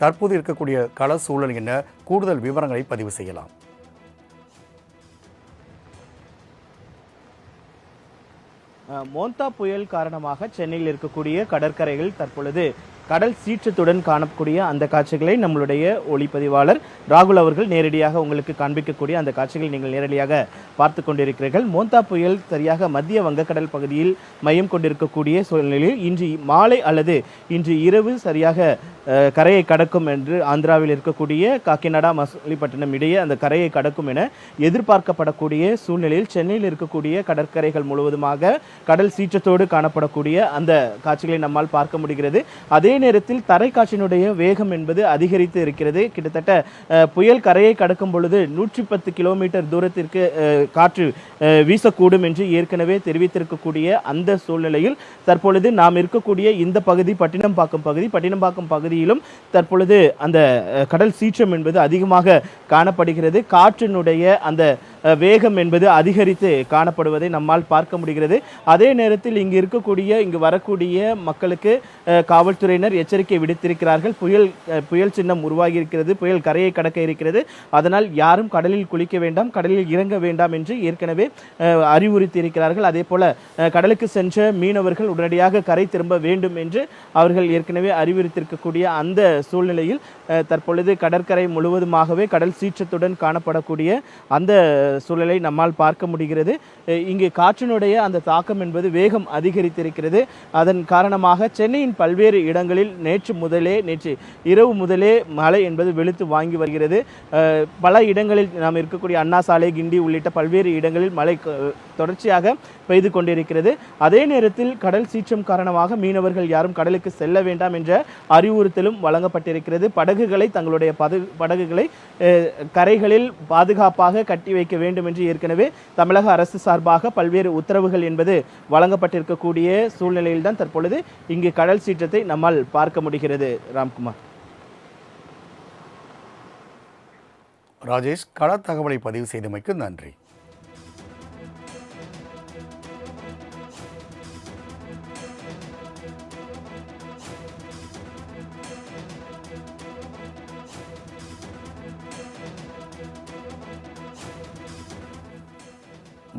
தற்போது இருக்கக்கூடிய கள சூழல் என்ன? கூடுதல் விவரங்களை பதிவு செய்யலாம். மோந்தா புயல் காரணமாக சென்னையில் இருக்கக்கூடிய கடற்கரைகள் தற்பொழுது கடல் சீற்றத்துடன் காணக்கூடிய அந்த காட்சிகளை நம்மளுடைய ஒளிப்பதிவாளர் ராகுல் அவர்கள் நேரடியாக உங்களுக்கு காண்பிக்கக்கூடிய அந்த காட்சிகளை நீங்கள் நேரடியாக பார்த்து கொண்டிருக்கிறீர்கள். மோந்தா புயல் சரியாக மத்திய வங்கக்கடல் பகுதியில் மையம் கொண்டிருக்கக்கூடிய சூழ்நிலையில் இன்று மாலை அல்லது இன்று இரவு சரியாக கரையை கடக்கும் என்று ஆந்திராவில் இருக்கக்கூடிய காக்கிநாடா மசூலிப்பட்டினம் இடையே அந்த கரையை கடக்கும் என எதிர்பார்க்கப்படக்கூடிய சூழ்நிலையில் சென்னையில் இருக்கக்கூடிய கடற்கரைகள் முழுவதுமாக கடல் சீற்றத்தோடு காணப்படக்கூடிய அந்த காட்சிகளை நம்மால் பார்க்க முடிகிறது. அதே நேரத்தில் தரைக்காற்றினுடைய வேகம் என்பது அதிகரித்து இருக்கிறது. கிட்டத்தட்ட புயல் கரையை கடக்கும் பொழுது நூற்றி பத்து கிலோமீட்டர் தூரத்திற்கு காற்று வீசக்கூடும் என்று ஏற்கனவே தெரிவித்திருக்கக்கூடிய அந்த சூழ்நிலையில் தற்பொழுது நாம் இருக்கக்கூடிய இந்த பகுதி பட்டினம்பாக்கம் பகுதி பட்டினம்பாக்கம் பகுதியிலும் தற்பொழுது அந்த கடல் சீற்றம் என்பது அதிகமாக காணப்படுகிறது. காற்றினுடைய அந்த வேகம் என்பது அதிகரித்து காணப்படுவதை நம்மால் பார்க்க முடிகிறது. அதே நேரத்தில் இங்கு இருக்கக்கூடிய இங்கு வரக்கூடிய மக்களுக்கு காவல்துறையினர் எச்சரிக்கை விடுத்திருக்கிறார்கள். புயல் புயல் சின்னம் உருவாகி இருக்கிறது புயல் கரையை கடக்க இருக்கிறது. அதனால் யாரும் கடலில் குளிக்க வேண்டாம் கடலில் இறங்க வேண்டாம் என்று ஏற்கனவே அறிவுறுத்தி இருக்கிறார்கள் அதே போல கடலுக்கு சென்ற மீனவர்கள் உடனடியாக கரை திரும்ப வேண்டும் என்று அவர்கள் ஏற்கனவே அறிவுறுத்திருக்கக்கூடிய அந்த சூழ்நிலையில் தற்பொழுது கடற்கரை முழுவதுமாகவே கடல் சீற்றத்துடன் காணப்படக்கூடிய அந்த சூழலை நம்மால் பார்க்க முடிகிறது. இங்கு காற்றினுடைய அந்த தாக்கம் என்பது வேகம் அதிகரித்திருக்கிறது. அதன் காரணமாக சென்னையின் பல்வேறு இடங்களில் நேற்று முதலே நேற்று இரவு முதலே மழை என்பது வெளுத்து வாங்கி வருகிறது. பல இடங்களில் நாம் இருக்கக்கூடிய அண்ணா சாலை கிண்டி உள்ளிட்ட பல்வேறு இடங்களில் மழை தொடர்ச்சியாக பெய்து கொண்டிருக்கிறது. அதே நேரத்தில் கடல் சீற்றம் காரணமாக மீனவர்கள் யாரும் கடலுக்கு செல்ல வேண்டாம் என்ற அறிவுறுத்தலும் வழங்கப்பட்டிருக்கிறது. படகுகளை தங்களுடைய படகுகளை கரைகளில் பாதுகாப்பாக கட்டி வைக்க வேண்டும் என்று ஏற்கனவே தமிழக அரசு சார்பாக பல்வேறு உத்தரவுகள் என்பது வழங்கப்பட்டிருக்கக்கூடிய சூழ்நிலையில்தான் தற்பொழுது இங்கு கடல் சீற்றத்தை நம்மால் பார்க்க முடிகிறது. ராம்குமார். ராஜேஷ் கள தகவலை பதிவு செய்தமைக்கு நன்றி.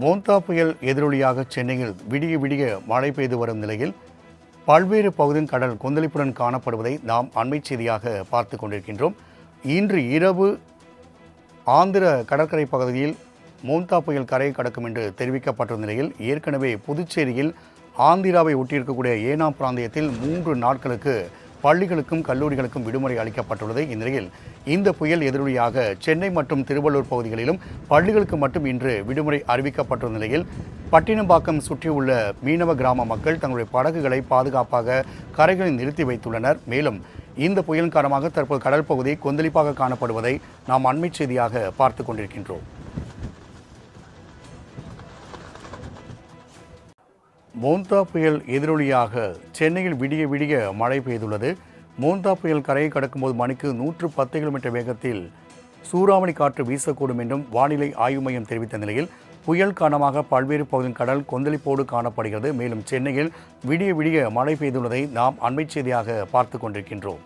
மோந்தா புயல் எதிரொலியாக சென்னையில் விடிய விடிய மழை பெய்து வரும் நிலையில் பல்வேறு பகுதியின் கடல் கொந்தளிப்புடன் காணப்படுவதை நாம் அண்மை செய்தியாக பார்த்து கொண்டிருக்கின்றோம். இன்று இரவு ஆந்திர கடற்கரை பகுதியில் மோந்தா புயல் கரையை கடக்கும் என்று தெரிவிக்கப்பட்ட நிலையில் ஏற்கனவே புதுச்சேரியில் ஆந்திராவை ஒட்டியிருக்கக்கூடிய ஏனாம் பிராந்தியத்தில் மூன்று நாட்களுக்கு பள்ளிகளுக்கும் கல்லூரிகளுக்கும் விடுமுறை அளிக்கப்பட்டுள்ளது. இந்நிலையில் இந்த புயல் எதிரொலியாக சென்னை மற்றும் திருவள்ளூர் பகுதிகளிலும் பள்ளிகளுக்கு மட்டும் இன்று விடுமுறை அறிவிக்கப்பட்டுள்ள நிலையில் பட்டினம்பாக்கம் சுற்றியுள்ள மீனவ கிராம மக்கள் தங்களுடைய படகுகளை பாதுகாப்பாக கரைகளில் நிறுத்தி வைத்துள்ளனர். மேலும் இந்த புயல் காரணமாக தற்போது கடல் பகுதி கொந்தளிப்பாக காணப்படுவதை நாம் அண்மை செய்தியாக பார்த்து கொண்டிருக்கின்றோம். மோந்தா புயல் எதிரொலியாக சென்னையில் விடிய விடிய மழை பெய்துள்ளது. மோந்தா புயல் கரையை கடக்கும்போது மணிக்கு நூற்று பத்து கிலோமீட்டர் வேகத்தில் சூறாவளி காற்று வீசக்கூடும் என்றும் வானிலை ஆய்வு மையம் தெரிவித்த நிலையில் புயல் காரணமாக பல்வேறு பகுதியின் கடல் கொந்தளிப்போடு காணப்படுகிறது. மேலும் சென்னையில் விடிய விடிய மழை பெய்துள்ளதை நாம் அண்மை செய்தியாக பார்த்து கொண்டிருக்கின்றோம்.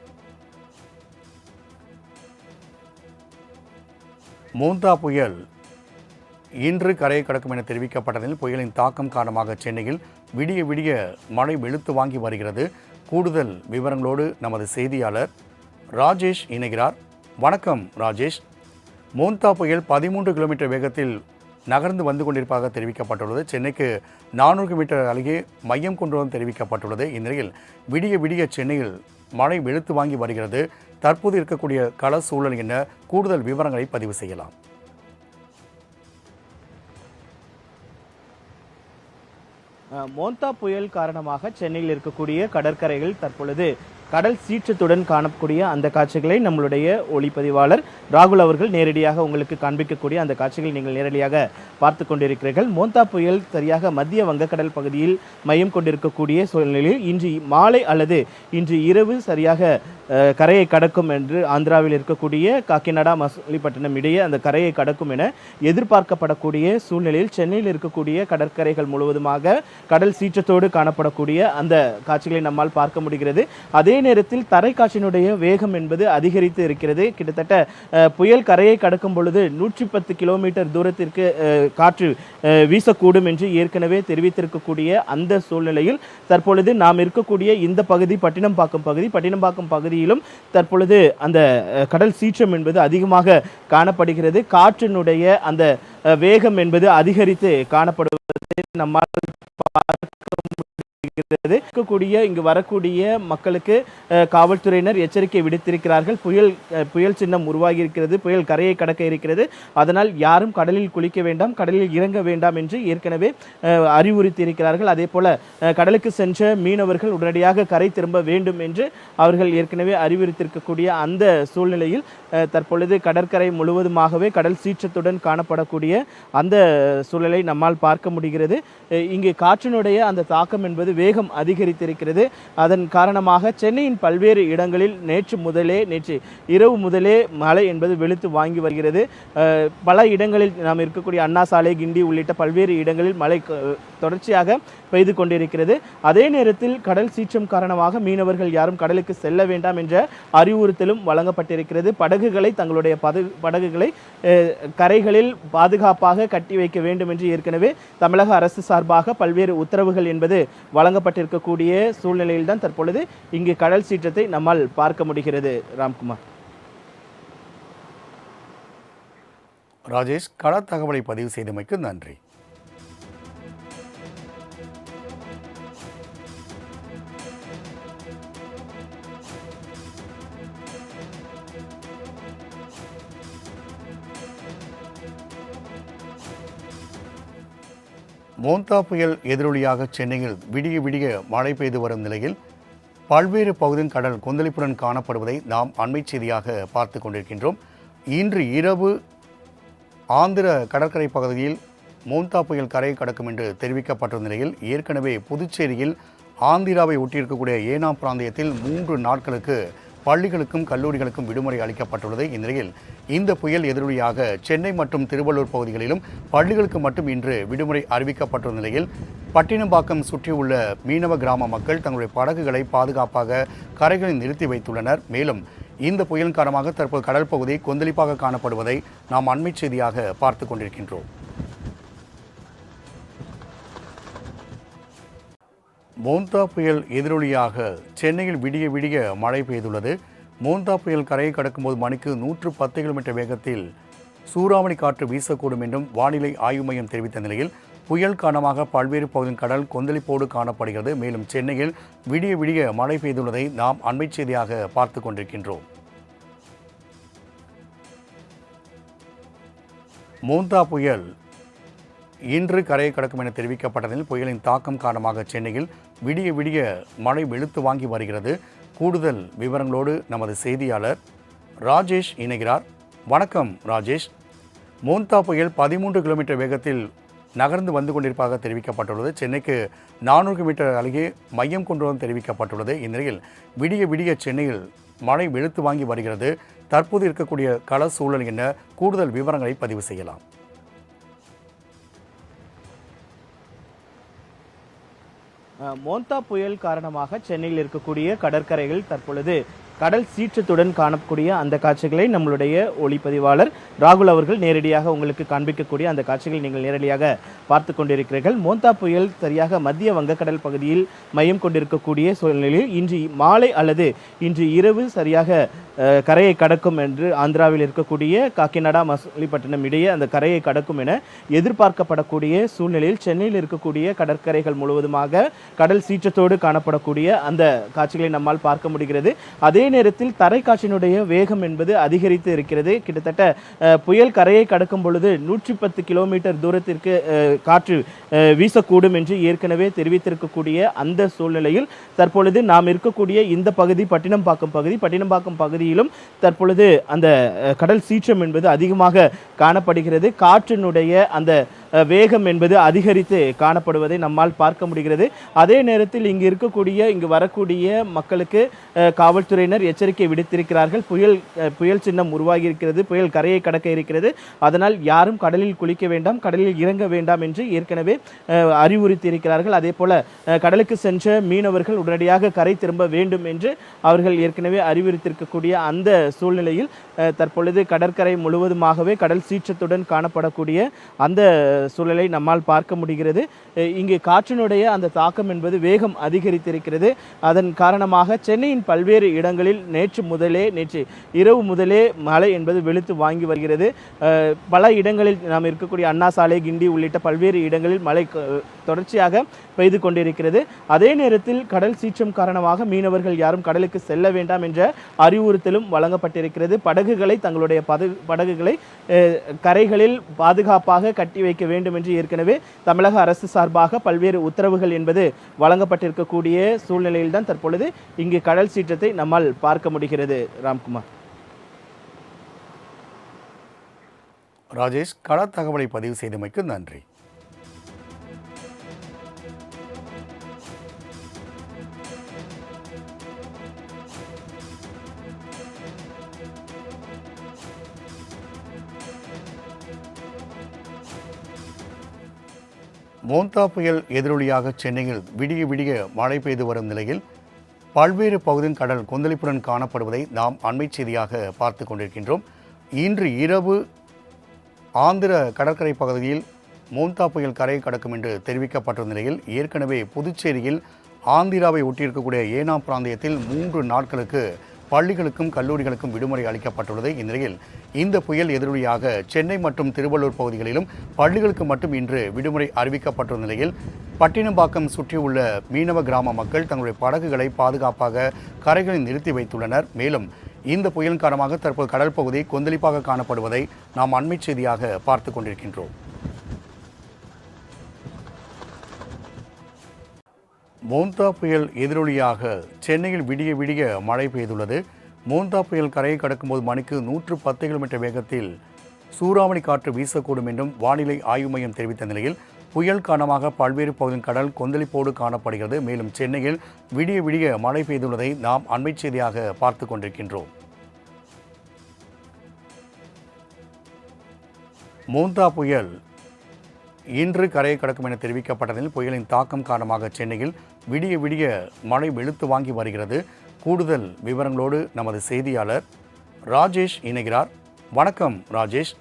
மோந்தா புயல் இன்று கரையை கடக்கும் என தெரிவிக்கப்பட்டதில் புயலின் தாக்கம் காரணமாக சென்னையில் விடிய விடிய மழை வெளுத்து வாங்கி வருகிறது. கூடுதல் விவரங்களோடு நமது செய்தியாளர் ராஜேஷ் இணைகிறார். வணக்கம் ராஜேஷ். மோந்தா புயல் பதிமூன்று கிலோமீட்டர் வேகத்தில் நகர்ந்து வந்து கொண்டிருப்பதாக தெரிவிக்கப்பட்டுள்ளது. சென்னைக்கு நானூறு மீட்டர் அருகே மையம் கொண்டு தெரிவிக்கப்பட்டுள்ளது. இந்நிலையில் விடிய விடிய சென்னையில் மழை வெளுத்து வாங்கி வருகிறது. தற்போது இருக்கக்கூடிய கள சூழல் என்ன? கூடுதல் விவரங்களை பதிவு செய்யலாம். மோந்தா புயல் காரணமாக சென்னையில் இருக்கக்கூடிய கடற்கரைகள் தற்பொழுது கடல் சீற்றத்துடன் காணக்கூடிய அந்த காட்சிகளை நம்மளுடைய ஒளிப்பதிவாளர் ராகுல் அவர்கள் நேரடியாக உங்களுக்கு காண்பிக்கக்கூடிய அந்த காட்சிகளை நீங்கள் நேரடியாக பார்த்து கொண்டிருக்கிறீர்கள். மோந்தா புயல் சரியாக மத்திய வங்கக்கடல் பகுதியில் மையம் கொண்டிருக்கக்கூடிய சூழ்நிலையில் இன்று மாலை அல்லது இன்று இரவு சரியாக கரையை கடக்கும் என்று ஆந்திராவில் இருக்கக்கூடிய காக்கிநாடா மசூலிப்பட்டினம் இடையே அந்த கரையை கடக்கும் என எதிர்பார்க்கப்படக்கூடிய சூழ்நிலையில் சென்னையில் இருக்கக்கூடிய கடற்கரைகள் முழுவதுமாக கடல் சீற்றத்தோடு காணப்படக்கூடிய அந்த காட்சிகளை நம்மால் பார்க்க முடிகிறது. அதே நேரத்தில் தரைக்காற்றினுடைய வேகம் என்பது அதிகரித்து இருக்கிறது. கிட்டத்தட்ட புயல் கரையை கடக்கும் பொழுது நூற்றி பத்து கிலோமீட்டர் தூரத்திற்கு காற்று வீசக்கூடும் என்று ஏற்கனவே தெரிவித்திருக்கக்கூடிய அந்த சூழ்நிலையில் தற்பொழுது நாம் இருக்கக்கூடிய இந்த பகுதி பட்டினம்பாக்கம் பகுதி பட்டினம்பாக்கம் பகுதியிலும் தற்பொழுது அந்த கடல் சீற்றம் என்பது அதிகமாக காணப்படுகிறது. காற்றினுடைய அந்த வேகம் என்பது அதிகரித்து காணப்படுவதை நம்மால் இருக்கிறது. இருக்கக்கூடிய இங்கு வரக்கூடிய மக்களுக்கு காவல்துறையினர் எச்சரிக்கை விடுத்திருக்கிறார்கள். புயல் புயல் சின்னம் உருவாகி இருக்கிறது புயல் கரையை கடக்க இருக்கிறது. அதனால் யாரும் கடலில் குளிக்க வேண்டாம் கடலில் இறங்க வேண்டாம் என்று ஏற்கனவே அறிவுறுத்தியிருக்கிறார்கள். அதே போல கடலுக்கு சென்ற மீனவர்கள் உடனடியாக கரை திரும்ப வேண்டும் என்று அவர்கள் ஏற்கனவே அறிவுறுத்தியிருக்கக்கூடிய அந்த சூழ்நிலையில் தற்பொழுது கடற்கரை முழுவதுமாகவே கடல் சீற்றத்துடன் காணப்படக்கூடிய அந்த சூழலை நம்மால் பார்க்க முடிகிறது. இங்கு காற்றினுடைய அந்த தாக்கம் என்பது வேகம் அதிகரித்திருக்கிறது. அதன் காரணமாக சென்னையின் பல்வேறு இடங்களில் நேற்று முதலே நேற்று இரவு முதலே மழை என்பது வெளுத்து வாங்கி வருகிறது. பல இடங்களில் நாம் இருக்கக்கூடிய அண்ணா சாலை கிண்டி உள்ளிட்ட பல்வேறு இடங்களில் மழை தொடர்ச்சியாக பெய்து கொண்டிருக்கிறது. அதே நேரத்தில் கடல் சீற்றம் காரணமாக மீனவர்கள் யாரும் கடலுக்கு செல்ல வேண்டாம் என்ற அறிவுறுத்தலும் வழங்கப்பட்டிருக்கிறது. படகுகளை தங்களுடைய படகுகளை கரைகளில் பாதுகாப்பாக கட்டி வைக்க வேண்டும் என்று ஏற்கனவே தமிழக அரசு சார்பாக பல்வேறு உத்தரவுகள் என்பது வழங்கப்பட்டிருக்கக்கூடிய சூழ்நிலையில் தான் தற்பொழுது இங்கு கடல் சீற்றத்தை நம்மால் பார்க்க முடிகிறது. ராம்குமார். ராஜேஷ் கள தகவலை பதிவு செய்தமைக்கு நன்றி. மோந்தா புயல் எதிரொலியாக சென்னையில் விடிய விடிய மழை பெய்து வரும் நிலையில் பல்வேறு பகுதியின் கடல் கொந்தளிப்புடன் காணப்படுவதை நாம் அண்மை செய்தியாக பார்த்து கொண்டிருக்கின்றோம். இன்று இரவு ஆந்திர கடற்கரை பகுதியில் மோந்தா புயல் கரையை கடக்கும் என்று தெரிவிக்கப்பட்ட நிலையில் ஏற்கனவே புதுச்சேரியில் ஆந்திராவை ஒட்டியிருக்கக்கூடிய ஏனாம் பிராந்தியத்தில் மூன்று நாட்களுக்கு பள்ளிகளுக்கும் கல்லூரிகளுக்கும் விடுமுறை அளிக்கப்பட்டுள்ளது இந்நிலையில் இந்த புயல் எதிரொலியாக சென்னை மற்றும் திருவள்ளூர் பகுதிகளிலும் பள்ளிகளுக்கு மட்டும் இன்று விடுமுறை அறிவிக்கப்பட்டுள்ள நிலையில் பட்டினம்பாக்கம் சுற்றியுள்ள மீனவ கிராம மக்கள் தங்களுடைய படகுகளை பாதுகாப்பாக கரைகளில் நிறுத்தி வைத்துள்ளனர். மேலும் இந்த புயல் காரணமாக தற்போது கடல் பகுதி கொந்தளிப்பாக காணப்படுவதை நாம் அண்மை செய்தியாக பார்த்து கொண்டிருக்கின்றோம். மோந்தா புயல் எதிரொலியாக சென்னையில் விடிய விடிய மழை பெய்துள்ளது. மோந்தா புயல் கரையை கடக்கும்போது மணிக்கு நூற்று பத்து கிலோமீட்டர் வேகத்தில் சூறாவளி காற்று வீசக்கூடும் என்றும் வானிலை ஆய்வு மையம் தெரிவித்த நிலையில் புயல் காரணமாக பல்வேறு பகுதியின் கடல் கொந்தளிப்போடு காணப்படுகிறது. மேலும் சென்னையில் விடிய விடிய மழை பெய்துள்ளதை நாம் அண்மை செய்தியாக பார்த்து கொண்டிருக்கின்றோம். மோந்தா புயல் இன்று கரையை கடக்கும் என தெரிவிக்கப்பட்டதில் புயலின் தாக்கம் காரணமாக சென்னையில் விடிய விடிய மழை வெளுத்து வாங்கி வருகிறது. கூடுதல் விவரங்களோடு நமது செய்தியாளர் ராஜேஷ் இணைகிறார். வணக்கம் ராஜேஷ். மோந்தா புயல் பதிமூன்று கிலோமீட்டர் வேகத்தில் நகர்ந்து வந்து கொண்டிருப்பதாக தெரிவிக்கப்பட்டுள்ளது. சென்னைக்கு நானூறு மீட்டர் அருகே மையம் கொண்டு வந்து தெரிவிக்கப்பட்டுள்ளது. இந்நிலையில் விடிய விடிய சென்னையில் மழை வெளுத்து வாங்கி வருகிறது. தற்போது இருக்கக்கூடிய கள சூழல் என்ன? கூடுதல் விவரங்களை பதிவு செய்யலாம். மோந்தா புயல் காரணமாக சென்னையில் இருக்கக்கூடிய கடற்கரைகள் தற்பொழுது கடல் சீற்றத்துடன் காணக்கூடிய அந்த காட்சிகளை நம்மளுடைய ஒளிப்பதிவாளர் ராகுல் அவர்கள் நேரடியாக உங்களுக்கு காண்பிக்கக்கூடிய அந்த காட்சிகளை நீங்கள் நேரடியாக பார்த்து கொண்டிருக்கிறீர்கள். மோந்தா புயல் சரியாக மத்திய வங்கக்கடல் பகுதியில் மையம் கொண்டிருக்கக்கூடிய சூழ்நிலையில் இன்று மாலை அல்லது இன்று இரவு சரியாக கரையை கடக்கும் என்று ஆந்திராவில் இருக்கக்கூடிய காக்கிநாடா மசூலிப்பட்டினம் இடையே அந்த கரையை கடக்கும் என எதிர்பார்க்கப்படக்கூடிய சூழ்நிலையில் சென்னையில் இருக்கக்கூடிய கடற்கரைகள் முழுவதுமாக கடல் சீற்றத்தோடு காணப்படக்கூடிய அந்த காட்சிகளை நம்மால் பார்க்க முடிகிறது. அதே நேரத்தில் தரைக்காற்றினுடைய வேகம் என்பது அதிகரித்து இருக்கிறது. கிட்டத்தட்ட புயல் கரையை கடக்கும் பொழுது நூற்றி பத்து கிலோமீட்டர் தூரத்திற்கு காற்று வீசக்கூடும் என்று ஏற்கனவே தெரிவித்திருக்கக்கூடிய அந்த சூழ்நிலையில் தற்பொழுது நாம் இருக்கக்கூடிய இந்த பகுதி பட்டினம்பாக்கம் பகுதி பட்டினம்பாக்கம் பகுதியிலும் தற்பொழுது அந்த கடல் சீற்றம் என்பது அதிகமாக காணப்படுகிறது. காற்றினுடைய அந்த வேகம் என்பது அதிகரித்து காணப்படுவதை நம்மால் பார்க்க முடிகிறது. அதே நேரத்தில் இங்கு இருக்கக்கூடிய இங்கு வரக்கூடிய மக்களுக்கு காவல்துறையினர் எச்சரிக்கை விடுத்திருக்கிறார்கள். புயல் புயல் சின்னம் உருவாகி இருக்கிறது புயல் கரையை கடக்க இருக்கிறது. அதனால் யாரும் கடலில் குளிக்க வேண்டாம் கடலில் இறங்க வேண்டாம் என்று ஏற்கனவே அறிவுறுத்தியிருக்கிறார்கள். அறிவுறுத்தி இருக்கிறார்கள் அதே போல கடலுக்கு சென்ற மீனவர்கள் உடனடியாக கரை திரும்ப வேண்டும் என்று அவர்கள் ஏற்கனவே அறிவுறுத்திருக்கக்கூடிய அந்த சூழ்நிலையில் தற்பொழுது கடற்கரை முழுவதுமாகவே கடல் சீற்றத்துடன் காணப்படக்கூடிய அந்த சூழலை நம்மால் பார்க்க முடிகிறது. இங்கு காற்றினுடைய அந்த தாக்கம் என்பது வேகம் அதிகரித்திருக்கிறது. அதன் காரணமாக சென்னையின் பல்வேறு இடங்களில் நேற்று முதலே நேற்று இரவு முதலே மழை என்பது வெளுத்து வாங்கி வருகிறது. பல இடங்களில் நாம் இருக்கக்கூடிய அண்ணா சாலை கிண்டி உள்ளிட்ட பல்வேறு இடங்களில் மழை தொடர்ச்சியாக பெய்து கொண்டிருக்கிறது. அதே நேரத்தில் கடல் சீற்றம் காரணமாக மீனவர்கள் யாரும் கடலுக்கு செல்ல வேண்டாம் என்ற அறிவுறுத்தலும் வழங்கப்பட்டிருக்கிறது. படகுகளை தங்களுடைய படகுகளை கரைகளில் பாதுகாப்பாக கட்டி வைக்க வேண்டும் என்று ஏற்கனவே தமிழக அரசு சார்பாக பல்வேறு உத்தரவுகள் என்பது வழங்கப்பட்டிருக்கக்கூடிய சூழ்நிலையில்தான் தற்பொழுது இங்கு கடல் சீற்றத்தை நம்மால் பார்க்க முடிகிறது. ராம்குமார். ராஜேஷ் கள தகவலை பதிவு செய்தமைக்கு நன்றி. மோந்தா புயல் எதிரொலியாக சென்னையில் விடிய விடிய மழை பெய்து வரும் நிலையில் பல்வேறு பகுதியின் கடல் கொந்தளிப்புடன் காணப்படுவதை நாம் அண்மை செய்தியாக பார்த்து கொண்டிருக்கின்றோம். இன்று இரவு ஆந்திர கடற்கரை பகுதியில் மோந்தா புயல் கரையை கடக்கும் என்று தெரிவிக்கப்பட்டுள்ள நிலையில் ஏற்கனவே புதுச்சேரியில் ஆந்திராவை ஒட்டியிருக்கக்கூடிய ஏனாம் பிராந்தியத்தில் மூன்று நாட்களுக்கு பள்ளிகளுக்கும் கல்லூரிகளுக்கும் விடுமுறை அளிக்கப்பட்டுள்ளது. இந்நிலையில் இந்த புயல் எதிரொலியாக சென்னை மற்றும் திருவள்ளூர் பகுதிகளிலும் பள்ளிகளுக்கு மட்டும் இன்று விடுமுறை அறிவிக்கப்பட்டுள்ள நிலையில் பட்டினம்பாக்கம் சுற்றியுள்ள மீனவ கிராம மக்கள் தங்களுடைய படகுகளை பாதுகாப்பாக கரைகளில் நிறுத்தி வைத்துள்ளனர். மேலும் இந்த புயல் காரணமாக தற்போது கடல் பகுதி கொந்தளிப்பாக காணப்படுவதை நாம் அண்மை செய்தியாக பார்த்து கொண்டிருக்கின்றோம். மோந்தா புயல் எதிரொலியாக சென்னையில் விடிய விடிய மழை பெய்துள்ளது. மோந்தா புயல் கரையை கடக்கும்போது மணிக்கு நூற்று பத்து கிலோமீட்டர் வேகத்தில் சூறாவளி காற்று வீசக்கூடும் என்றும் வானிலை ஆய்வு மையம் தெரிவித்த நிலையில் புயல் காரணமாக பல்வேறு பகுதியின் கடல் கொந்தளிப்போடு காணப்படுகிறது. மேலும் சென்னையில் விடிய விடிய மழை பெய்துள்ளதை நாம் அண்மை செய்தியாக பார்த்து கொண்டிருக்கின்றோம். மோந்தா புயல் இன்று கரையை கடக்கும் என தெரிவிக்கப்பட்டதில் புயலின் தாக்கம் காரணமாக சென்னையில் விடிய விடிய மழை வெளுத்து வாங்கி வருகிறது. கூடுதல் விவரங்களோடு நமது செய்தியாளர் ராஜேஷ் இணைகிறார். வணக்கம் ராஜேஷ்.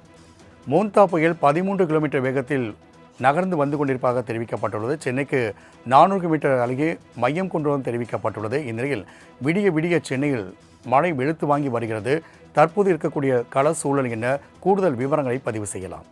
மோந்தா புயல் பதிமூன்று கிலோமீட்டர் வேகத்தில் நகர்ந்து வந்து கொண்டிருப்பதாக தெரிவிக்கப்பட்டுள்ளது. சென்னைக்கு நானூறு மீட்டர் அருகே மையம் கொண்டு வந்து தெரிவிக்கப்பட்டுள்ளது. இந்நிலையில் விடிய விடிய சென்னையில் மழை வெளுத்து வாங்கி வருகிறது. தற்போது இருக்கக்கூடிய கள சூழல் என்ன? கூடுதல் விவரங்களை பதிவு செய்யலாம்.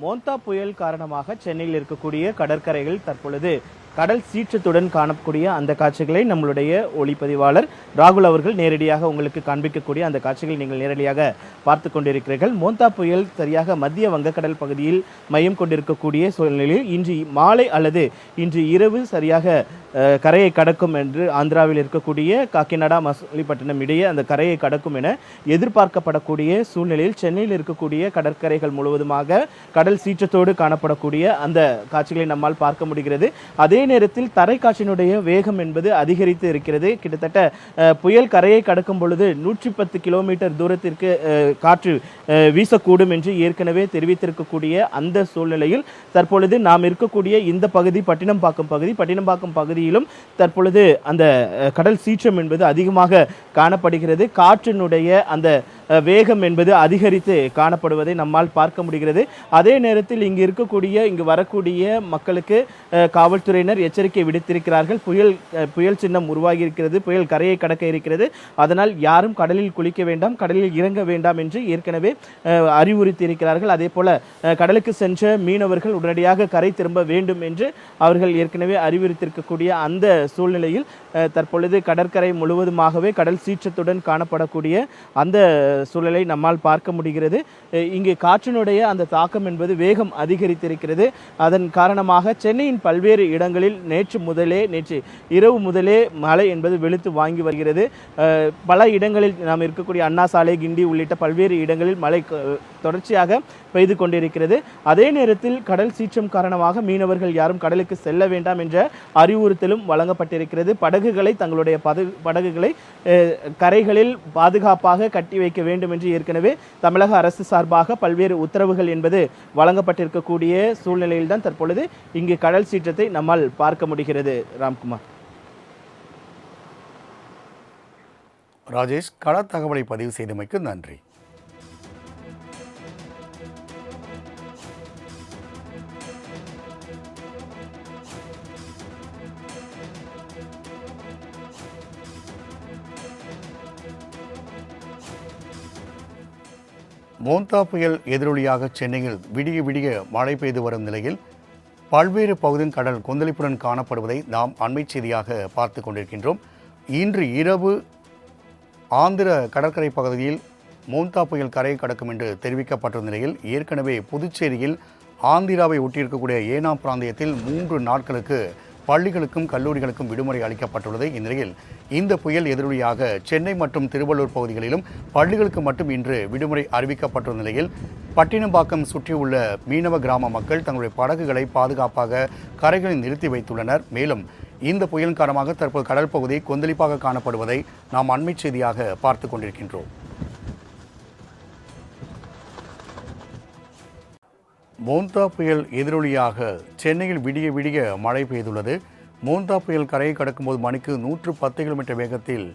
மோந்தா புயல் காரணமாக சென்னையில் இருக்கக்கூடிய கடற்கரைகள் தற்பொழுது கடல் சீற்றத்துடன் காணக்கூடிய அந்த காட்சிகளை நம்மளுடைய ஒளிப்பதிவாளர் ராகுல் அவர்கள் நேரடியாக உங்களுக்கு காண்பிக்கக்கூடிய அந்த காட்சிகளை நீங்கள் நேரடியாக பார்த்து கொண்டிருக்கிறீர்கள். மோந்தா புயல் சரியாக மத்திய வங்கக்கடல் பகுதியில் மையம் கொண்டிருக்கக்கூடிய சூழ்நிலையில் இன்று மாலை அல்லது இன்று இரவு சரியாக கரையை கடக்கும் என்று ஆந்திராவில் இருக்கக்கூடிய காக்கிநாடா மசூலிப்பட்டினம் இடையே அந்த கரையை கடக்கும் என எதிர்பார்க்கப்படக்கூடிய சூழ்நிலையில் சென்னையில் இருக்கக்கூடிய கடற்கரைகள் முழுவதுமாக கடல் சீற்றத்தோடு காணப்படக்கூடிய அந்த காட்சிகளை நம்மால் பார்க்க முடிகிறது. அதே அதே நேரத்தில் தரைக்காற்றினுடைய வேகம் என்பது அதிகரித்து இருக்கிறது. கிட்டத்தட்ட புயல் கரையை கடக்கும் பொழுது நூற்றி பத்து கிலோமீட்டர் தூரத்திற்கு காற்று வீசக்கூடும் என்று ஏற்கனவே தெரிவித்திருக்கக்கூடிய அந்த சூழ்நிலையில் தற்பொழுது நாம் இருக்கக்கூடிய இந்த பகுதி பட்டினம்பாக்கம் பகுதி பட்டினம்பாக்கம் பகுதியிலும் தற்பொழுது அந்த கடல் சீற்றம் என்பது அதிகமாக காணப்படுகிறது. காற்றினுடைய அந்த வேகம் என்பது அதிகரித்து காணப்படுவதை நம்மால் பார்க்க முடிகிறது. அதே நேரத்தில் இங்கு இருக்கக்கூடிய இங்கு வரக்கூடிய மக்களுக்கு காவல்துறையினர் எச்சரிக்கை விடுத்திருக்கிறார்கள். புயல் புயல் சின்னம் உருவாகி இருக்கிறது புயல் கரையை கடக்க இருக்கிறது. அதனால் யாரும் கடலில் குளிக்க வேண்டாம் கடலில் இறங்க வேண்டாம் என்று ஏற்கனவே அறிவுறுத்தியிருக்கிறார்கள். அறிவுறுத்தி இருக்கிறார்கள் அதே போல கடலுக்கு சென்ற மீனவர்கள் உடனடியாக கரை திரும்ப வேண்டும் என்று அவர்கள் ஏற்கனவே அறிவுறுத்திருக்கக்கூடிய அந்த சூழ்நிலையில் தற்பொழுது கடற்கரை முழுவதுமாகவே கடல் சீற்றத்துடன் காணப்படக்கூடிய அந்த சூழலை நம்மால் பார்க்க முடிகிறது. இங்கு இங்கே காற்றினுடைய அந்த தாக்கம் என்பது வேகம் அதிகரித்திருக்கிறது. அதன் காரணமாக சென்னையின் பல்வேறு இடங்களில் நேற்று முதலே நேற்று இரவு முதலே மழை என்பது வெளுத்து வாங்கி வருகிறது. பல இடங்களில் நாம் இருக்கக்கூடிய அண்ணா சாலை கிண்டி உள்ளிட்ட பல்வேறு இடங்களில் மழை தொடர்ச்சியாக பெய்து கொண்டிருக்கிறது. அதே நேரத்தில் கடல் சீற்றம் காரணமாக மீனவர்கள் யாரும் கடலுக்கு செல்ல வேண்டாம் என்ற அறிவுறுத்தலும் வழங்கப்பட்டிருக்கிறது. படகுகளை தங்களுடைய படகு படகுகளை கரைகளில் பாதுகாப்பாக கட்டி வைக்க வேண்டும் என்று ஏற்கனவே தமிழக அரசு சார்பாக பல்வேறு உத்தரவுகள் என்பது வழங்கப்பட்டிருக்கக்கூடிய சூழ்நிலையில்தான் தற்பொழுது இங்கு கடல் சீற்றத்தை நம்மால் பார்க்க முடிகிறது. ராம்குமார். ராஜேஷ் கள தகவலை பதிவு செய்தமைக்கு நன்றி. மோந்தா புயல் எதிரொலியாக சென்னையில் விடிய விடிய மழை பெய்து வரும் நிலையில் பல்வேறு பகுதியின் கடல் கொந்தளிப்புடன் காணப்படுவதை நாம் அண்மை செய்தியாக பார்த்து கொண்டிருக்கின்றோம். இன்று இரவு ஆந்திர கடற்கரை பகுதியில் மோந்தா புயல் கரையை கடக்கும் என்று தெரிவிக்கப்பட்ட நிலையில் ஏற்கனவே புதுச்சேரியில் ஆந்திராவை ஒட்டியிருக்கக்கூடிய ஏனாம் பிராந்தியத்தில் மூன்று நாட்களுக்கு பள்ளிகளுக்கும் கல்லூரிகளுக்கும் விடுமுறை அளிக்கப்பட்டுள்ளது. இந்நிலையில் இந்த புயல் எதிரொலியாக சென்னை மற்றும் திருவள்ளூர் பகுதிகளிலும் பள்ளிகளுக்கு மட்டும் இன்று விடுமுறை அறிவிக்கப்பட்டுள்ள நிலையில் பட்டினம்பாக்கம் சுற்றியுள்ள மீனவ கிராம மக்கள் தங்களுடைய படகுகளை பாதுகாப்பாக கரைகளில் நிறுத்தி வைத்துள்ளனர். மேலும் இந்த புயல் காரணமாக தற்போது கடல் பகுதி கொந்தளிப்பாக காணப்படுவதை நாம் அண்மை செய்தியாக பார்த்து கொண்டிருக்கின்றோம். மோந்தா புயல் எதிரொலியாக சென்னையில் விடிய விடிய மழை பெய்துள்ளது. மோந்தா புயல் கரையை கடக்கும்போது மணிக்கு நூற்று பத்து கிலோமீட்டர் வேகத்தில்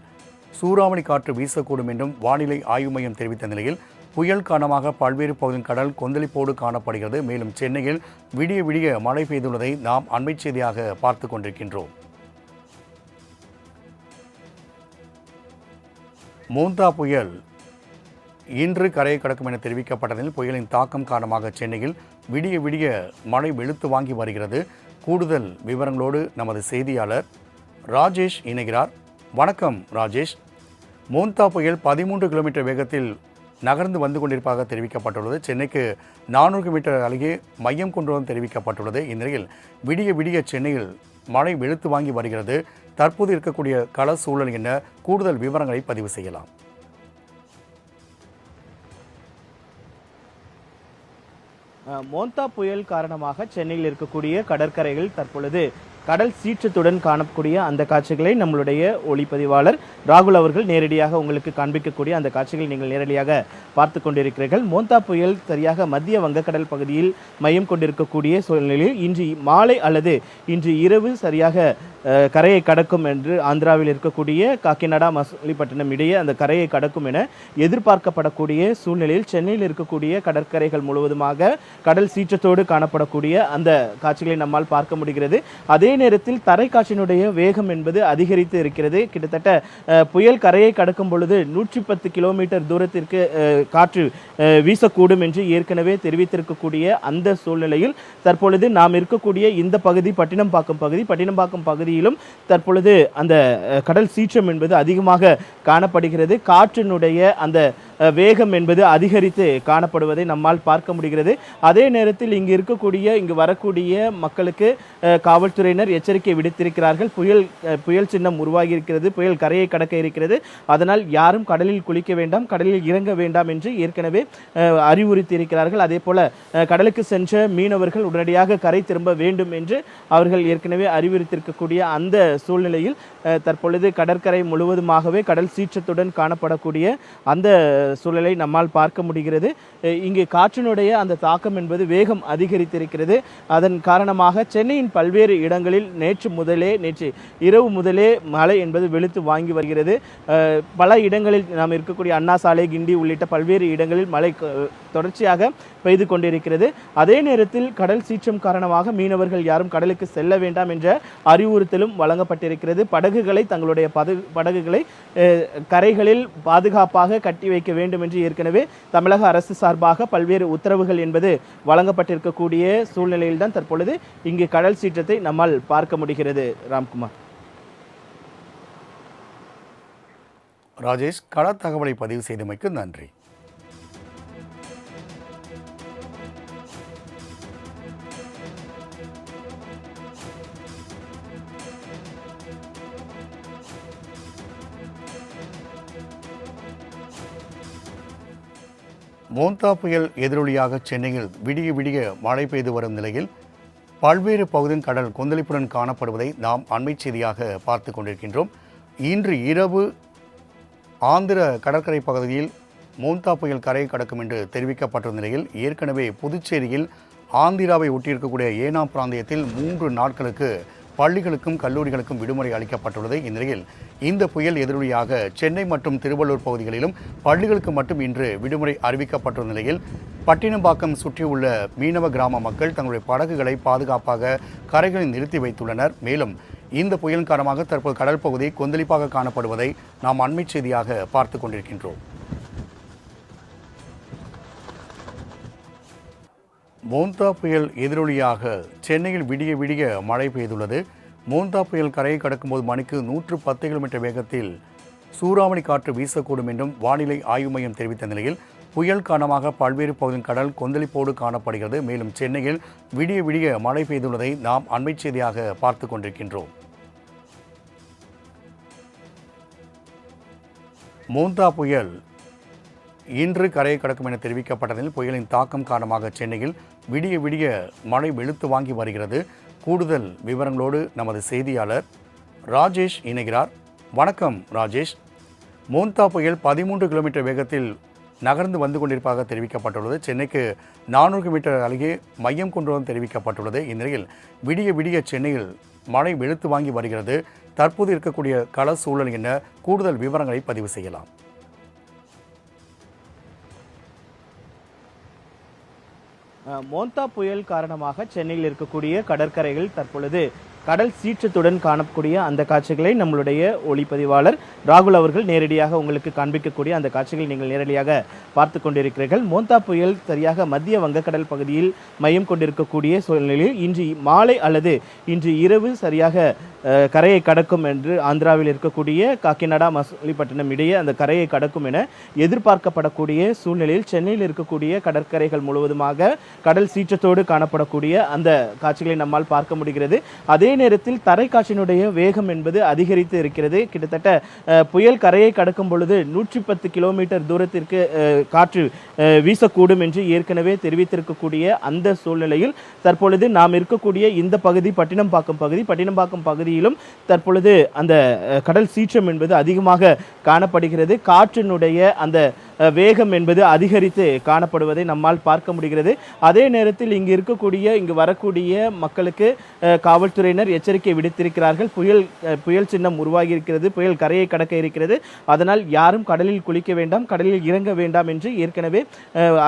சூறாவளி காற்று வீசக்கூடும் என்றும் வானிலை ஆய்வு மையம் தெரிவித்த நிலையில் புயல் காரணமாக பல்வேறு பகுதியின் கடல் கொந்தளிப்போடு காணப்படுகிறது. மேலும் சென்னையில் விடிய விடிய மழை பெய்துள்ளதை நாம் அண்மை செய்தியாக பார்த்து கொண்டிருக்கின்றோம். மோந்தா புயல் இன்று கரையை கடக்கும் என தெரிவிக்கப்பட்டதில் புயலின் தாக்கம் காரணமாக சென்னையில் விடிய விடிய மழை வெளுத்து வாங்கி வருகிறது. கூடுதல் விவரங்களோடு நமது செய்தியாளர் ராஜேஷ் இணைகிறார். வணக்கம் ராஜேஷ். மோந்தா புயல் பதிமூன்று கிலோமீட்டர் வேகத்தில் நகர்ந்து வந்து கொண்டிருப்பதாக தெரிவிக்கப்பட்டுள்ளது. சென்னைக்கு நானூறு மீட்டர் அருகே மையம் கொண்டு தெரிவிக்கப்பட்டுள்ளது. இந்நிலையில் விடிய விடிய சென்னையில் மழை வெளுத்து வாங்கி வருகிறது. தற்போது இருக்கக்கூடிய கள சூழல் என்ன? கூடுதல் விவரங்களை பதிவு செய்யலாம். மோந்தா புயல் காரணமாக சென்னையில் இருக்கக்கூடிய கடற்கரைகள் தற்பொழுது கடல் சீற்றத்துடன் காணக்கூடிய அந்த காட்சிகளை நம்மளுடைய ஒளிப்பதிவாளர் ராகுல் அவர்கள் நேரடியாக உங்களுக்கு காண்பிக்கக்கூடிய அந்த காட்சிகளை நீங்கள் நேரடியாக பார்த்து கொண்டிருக்கிறீர்கள். மோந்தா புயல் சரியாக மத்திய வங்கக்கடல் பகுதியில் மையம் கொண்டிருக்கக்கூடிய சூழ்நிலையில் இன்று மாலை அல்லது இன்று இரவு சரியாக கரையை கடக்கும் என்று ஆந்திராவில் இருக்கக்கூடிய காக்கிநாடா மசூலிப்பட்டினம் இடையே அந்த கரையை கடக்கும் என எதிர்பார்க்கப்படக்கூடிய சூழ்நிலையில் சென்னையில் இருக்கக்கூடிய கடற்கரைகள் முழுவதுமாக கடல் சீற்றத்தோடு காணப்படக்கூடிய அந்த காட்சிகளை நம்மால் பார்க்க முடிகிறது. அதே நேரத்தில் தரைக்காற்றினுடைய வேகம் என்பது அதிகரித்து இருக்கிறது. கிட்டத்தட்ட புயல் கரையை கடக்கும் பொழுது நூற்றி பத்து கிலோமீட்டர் தூரத்திற்கு காற்று வீசக்கூடும் என்று ஏற்கனவே தெரிவித்திருக்கக்கூடிய அந்த சூழ்நிலையில் தற்பொழுது நாம் இருக்கக்கூடிய இந்த பகுதி பட்டினம்பாக்கம் பகுதி பட்டினம்பாக்கம் பகுதியிலும் தற்பொழுது அந்த கடல் சீற்றம் என்பது அதிகமாக காணப்படுகிறது. காற்றினுடைய அந்த வேகம் என்பது அதிகரித்து காணப்படுவதை நம்மால் பார்க்க முடிகிறது. அதே நேரத்தில் இங்கு இருக்கக்கூடிய இங்கு வரக்கூடிய மக்களுக்கு காவல்துறையினர் எச்சரிக்கை விடுத்திருக்கிறார்கள். புயல் புயல் சின்னம் உருவாகி இருக்கிறது புயல் கரையை கடக்க இருக்கிறது. அதனால் யாரும் கடலில் குளிக்க வேண்டாம் கடலில் இறங்க வேண்டாம் என்று ஏற்கனவே அறிவுறுத்தியிருக்கிறார்கள். அதே போல கடலுக்கு சென்ற மீனவர்கள் உடனடியாக கரை திரும்ப வேண்டும் என்று அவர்கள் ஏற்கனவே அறிவுறுத்தியிருக்கக்கூடிய அந்த சூழ்நிலையில் தற்பொழுது கடற்கரை முழுவதுமாகவே கடல் சீற்றத்துடன் காணப்படக்கூடிய அந்த சூழலை நம்மால் பார்க்க முடிகிறது. இங்கு காற்றினுடைய அந்த தாக்கம் என்பது வேகம் அதிகரித்திருக்கிறது. அதன் காரணமாக சென்னையின் பல்வேறு இடங்களில் நேற்று முதலே நேற்று இரவு முதலே மழை என்பது வெளுத்து வாங்கி வருகிறது. பல இடங்களில் நாம் இருக்கக்கூடிய அண்ணா சாலை கிண்டி உள்ளிட்ட பல்வேறு இடங்களில் மழை தொடர்ச்சியாக பெய்து கொண்டிருக்கிறது. அதே நேரத்தில் கடல் சீற்றம் காரணமாக மீனவர்கள் யாரும் கடலுக்கு செல்ல வேண்டாம் என்ற அறிவுறுத்தலும் வழங்கப்பட்டிருக்கிறது. படகுகளை தங்களுடைய படகு படகுகளை கரைகளில் பாதுகாப்பாக கட்டி வைக்க வேண்டும் என்று ஏற்கனவே தமிழக அரசு சார்பாக பல்வேறு உத்தரவுகள் என்பது வழங்கப்பட்டிருக்கக்கூடிய சூழ்நிலையில்தான் தற்பொழுது இங்கு கடல் சீற்றத்தை நம்மால் பார்க்க முடிகிறது. ராம்குமார். ராஜேஷ் கள தகவலை பதிவு செய்தமைக்கு நன்றி. மோந்தா புயல் எதிரொலியாக சென்னையில் விடிய விடிய மழை பெய்து வரும் நிலையில் பல்வேறு பகுதியின் கடல் கொந்தளிப்புடன் காணப்படுவதை நாம் அண்மை செய்தியாக பார்த்து கொண்டிருக்கின்றோம். இன்று இரவு ஆந்திர கடற்கரை பகுதியில் மோந்தா புயல் கரையை கடக்கும் என்று தெரிவிக்கப்பட்ட நிலையில் ஏற்கனவே புதுச்சேரியில் ஆந்திராவை ஒட்டியிருக்கக்கூடிய ஏனாம் பிராந்தியத்தில் மூன்று நாட்களுக்கு பள்ளிகளுக்கும் கல்லூரிகளுக்கும் விடுமுறை அளிக்கப்பட்டுள்ளது. இந்நிலையில் இந்த புயல் எதிரொலியாக சென்னை மற்றும் திருவள்ளூர் பகுதிகளிலும் பள்ளிகளுக்கு மட்டும் இன்று விடுமுறை அறிவிக்கப்பட்டுள்ள நிலையில் பட்டினம்பாக்கம் சுற்றியுள்ள மீனவ கிராம மக்கள் தங்களுடைய படகுகளை பாதுகாப்பாக கரைகளில் நிறுத்தி வைத்துள்ளனர். மேலும் இந்த புயல் காரணமாக தற்போது கடல் பகுதி கொந்தளிப்பாக காணப்படுவதை நாம் அண்மை செய்தியாக பார்த்து கொண்டிருக்கின்றோம். மோந்தா புயல் எதிரொலியாக சென்னையில் விடிய விடிய மழை பெய்துள்ளது. மோந்தா புயல் கரையை கடக்கும்போது மணிக்கு நூற்று பத்து கிலோமீட்டர் வேகத்தில் சூறாவளி காற்று வீசக்கூடும் என்றும் வானிலை ஆய்வு மையம் தெரிவித்த நிலையில் புயல் காரணமாக பல்வேறு பகுதியின் கடல் கொந்தளிப்போடு காணப்படுகிறது. மேலும் சென்னையில் விடிய விடிய மழை பெய்துள்ளதை நாம் அண்மை செய்தியாக பார்த்து கொண்டிருக்கின்றோம். மோந்தா புயல் இன்று கரையை கடக்கும் என தெரிவிக்கப்பட்டதில் புயலின் தாக்கம் காரணமாக சென்னையில் விடிய விடிய மழை வெளுத்து வாங்கி வருகிறது. கூடுதல் விவரங்களோடு நமது செய்தியாளர் ராஜேஷ் இணைகிறார். வணக்கம் ராஜேஷ். மோந்தா புயல் பதிமூன்று கிலோமீட்டர் வேகத்தில் நகர்ந்து வந்து கொண்டிருப்பதாக தெரிவிக்கப்பட்டுள்ளது. சென்னைக்கு நானூறு மீட்டர் அருகே மையம் கொண்டு தெரிவிக்கப்பட்டுள்ளது. இந்நிலையில் விடிய விடிய சென்னையில் மழை வெளுத்து வாங்கி வருகிறது. தற்போது இருக்கக்கூடிய கள சூழல் என்ன? கூடுதல் விவரங்களை பதிவு செய்யலாம். மோந்தா புயல் காரணமாக சென்னையில் இருக்கக்கூடிய கடற்கரைகள் தற்பொழுது கடல் சீற்றத்துடன் காணக்கூடிய அந்த காட்சிகளை நம்மளுடைய ஒளிப்பதிவாளர் ராகுல் அவர்கள் நேரடியாக உங்களுக்கு காண்பிக்கக்கூடிய அந்த காட்சிகளை நீங்கள் நேரடியாக பார்த்து கொண்டிருக்கிறீர்கள். மோந்தா புயல் சரியாக மத்திய வங்கக்கடல் பகுதியில் மையம் கொண்டிருக்கக்கூடிய சூழ்நிலையில் இன்று மாலை அல்லது இன்று இரவு சரியாக கரையை கடக்கும் என்று ஆந்திராவில் இருக்கக்கூடிய காக்கிநாடா மசூலிப்பட்டினம் இடையே அந்த கரையை கடக்கும் என எதிர்பார்க்கப்படக்கூடிய சூழ்நிலையில் சென்னையில் இருக்கக்கூடிய கடற்கரைகள் முழுவதுமாக கடல் சீற்றத்தோடு காணப்படக்கூடிய அந்த காட்சிகளை நம்மால் பார்க்க முடிகிறது. அதே நேரத்தில் தரைக்காற்றினுடைய வேகம் என்பது அதிகரித்து இருக்கிறது. கிட்டத்தட்ட புயல் கரையை கடக்கும் பொழுது நூற்றி பத்து கிலோமீட்டர் தூரத்திற்கு காற்று வீசக்கூடும் என்று ஏற்கனவே தெரிவித்திருக்கக்கூடிய அந்த சூழ்நிலையில் தற்பொழுது நாம் இருக்கக்கூடிய இந்த பகுதி பட்டினம்பாக்கம் பகுதி பட்டினம்பாக்கம் பகுதியிலும் தற்பொழுது அந்த கடல் சீற்றம் என்பது அதிகமாக காணப்படுகிறது. காற்றினுடைய அந்த வேகம் என்பது அதிகரித்து காணப்படுவதை நம்மால் பார்க்க முடிகிறது. அதே நேரத்தில் இங்கு இருக்கக்கூடிய இங்கு வரக்கூடிய மக்களுக்கு காவல்துறையினர் காவல்துறையினர் எச்சரிக்கை விடுத்திருக்கிறார்கள். புயல் புயல் சின்னம் உருவாகி இருக்கிறது புயல் கரையை கடக்க இருக்கிறது. அதனால் யாரும் கடலில் குளிக்க வேண்டாம் கடலில் இறங்க வேண்டாம் என்று ஏற்கனவே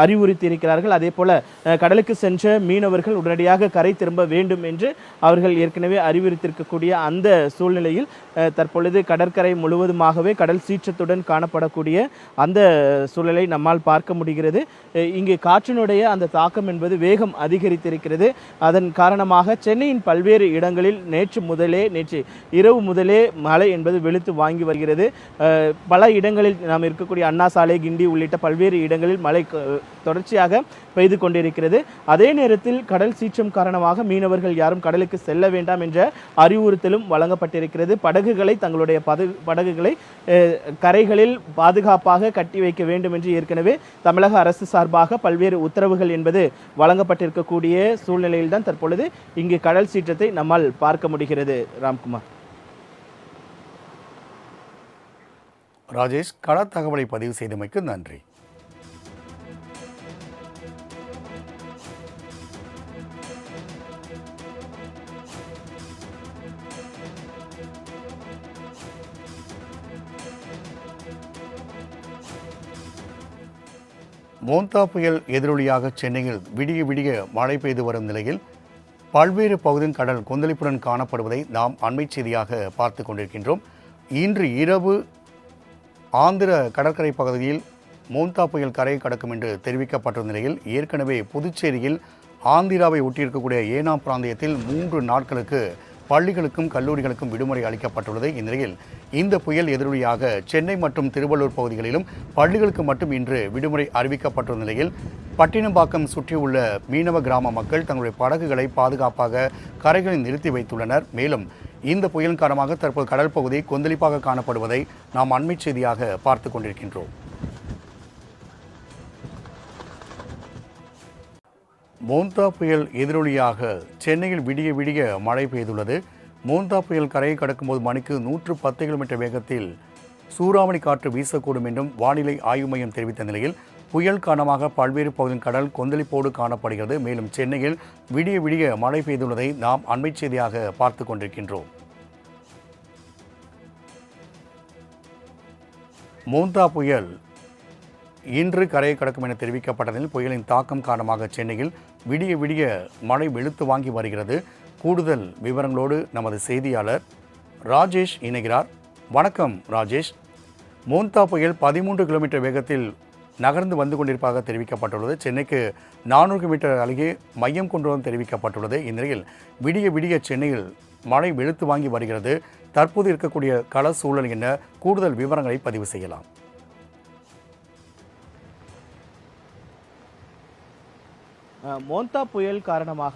அறிவுறுத்தியிருக்கிறார்கள். அதே போல கடலுக்கு சென்ற மீனவர்கள் உடனடியாக கரை திரும்ப வேண்டும் என்று அவர்கள் ஏற்கனவே அறிவுறுத்திருக்கக்கூடிய அந்த சூழ்நிலையில் தற்பொழுது கடற்கரை முழுவதுமாகவே கடல் சீற்றத்துடன் காணப்படக்கூடிய அந்த சூழலை நம்மால் பார்க்க முடிகிறது. இங்கு காற்றினுடைய அந்த தாக்கம் என்பது வேகம் அதிகரித்திருக்கிறது. அதன் காரணமாக சென்னையின் பல்வேறு இடங்களில் நேற்று முதலே நேற்று இரவு முதலே மழை என்பது வெளுத்து வாங்கி வருகிறது. பல இடங்களில் நாம் இருக்கக்கூடிய அண்ணா சாலை கிண்டி உள்ளிட்ட பல்வேறு இடங்களில் மழை தொடர்ச்சியாக பெய்து கொண்டிருக்கிறது. அதே நேரத்தில் கடல் சீற்றம் காரணமாக மீனவர்கள் யாரும் கடலுக்கு செல்ல வேண்டாம் என்ற அறிவுறுத்தலும் வழங்கப்பட்டிருக்கிறது. படகுகளை தங்களுடைய படகுகளை கரைகளில் பாதுகாப்பாக கட்டி வைக்க வேண்டும் என்று ஏற்கனவே தமிழக அரசு சார்பாக பல்வேறு உத்தரவுகள் என்பது வழங்கப்பட்டிருக்கக்கூடிய சூழ்நிலையில்தான் தற்பொழுது இங்கு கடல் சீற்றத்தை நம்மால் பார்க்க முடிகிறது ராம்குமார். ராஜேஷ் கள தகவலை பதிவு செய்தமைக்கு நன்றி. மோந்தா புயல் எதிரொலியாக சென்னையில் விடிய விடிய மழை பெய்து வரும் நிலையில் பல்வேறு பகுதியின் கடல் கொந்தளிப்புடன் காணப்படுவதை நாம் அண்மை செய்தியாக பார்த்து கொண்டிருக்கின்றோம். இன்று இரவு ஆந்திர கடற்கரை பகுதியில் மோந்தா புயல் கரையை கடக்கும் என்று தெரிவிக்கப்பட்டிருந்த நிலையில் ஏற்கனவே புதுச்சேரியில் ஆந்திராவை ஒட்டியிருக்கக்கூடிய ஏனாம் பிராந்தியத்தில் மூன்று நாட்களுக்கு பள்ளிகளுக்கும் கல்லூரிகளுக்கும் விடுமுறை அளிக்கப்பட்டுள்ளது. இந்நிலையில் இந்த புயல் எதிரொலியாக சென்னை மற்றும் திருவள்ளூர் பகுதிகளிலும் பள்ளிகளுக்கு மட்டும் இன்று விடுமுறை அறிவிக்கப்பட்டுள்ள நிலையில் பட்டினம்பாக்கம் சுற்றியுள்ள மீனவ கிராம மக்கள் தங்களுடைய படகுகளை பாதுகாப்பாக கரைகளில் நிறுத்தி வைத்துள்ளனர். மேலும் இந்த புயல் காரணமாக தற்போது கடல் பகுதி கொந்தளிப்பாக காணப்படுவதை நாம் அண்மை செய்தியாக பார்த்து கொண்டிருக்கின்றோம். மோந்தா புயல் எதிரொலியாக சென்னையில் விடிய விடிய மழை பெய்துள்ளது. மோந்தா புயல் கரையை கடக்கும்போது மணிக்கு நூற்று பத்து கிலோமீட்டர் வேகத்தில் சூறாவளி காற்று வீசக்கூடும் என்றும் வானிலை ஆய்வு மையம் தெரிவித்த நிலையில் புயல் காரணமாக பல்வேறு பகுதியின் கடல் கொந்தளிப்போடு காணப்படுகிறது. மேலும் சென்னையில் விடிய விடிய மழை பெய்துள்ளதை நாம் அண்மை செய்தியாக பார்த்து கொண்டிருக்கின்றோம். மோந்தா புயல் இன்று கரையை கடக்கும் என தெரிவிக்கப்பட்டதில் புயலின் தாக்கம் காரணமாக சென்னையில் விடிய விடிய மழை வெளுத்து வாங்கி வருகிறது. கூடுதல் விவரங்களோடு நமது செய்தியாளர் ராஜேஷ் இணைகிறார். வணக்கம் ராஜேஷ். மோந்தா புயல் பதிமூன்று கிலோமீட்டர் வேகத்தில் நகர்ந்து வந்து கொண்டிருப்பதாக தெரிவிக்கப்பட்டுள்ளது. சென்னைக்கு நானூறு மீட்டர் அருகே மையம் கொண்டு வந்து தெரிவிக்கப்பட்டுள்ளது. இந்நிலையில் விடிய விடிய சென்னையில் மழை வெளுத்து வாங்கி வருகிறது. தற்போது இருக்கக்கூடிய கள சூழல் என்ன? கூடுதல் விவரங்களை பதிவு செய்யலாம். மோந்தா புயல் காரணமாக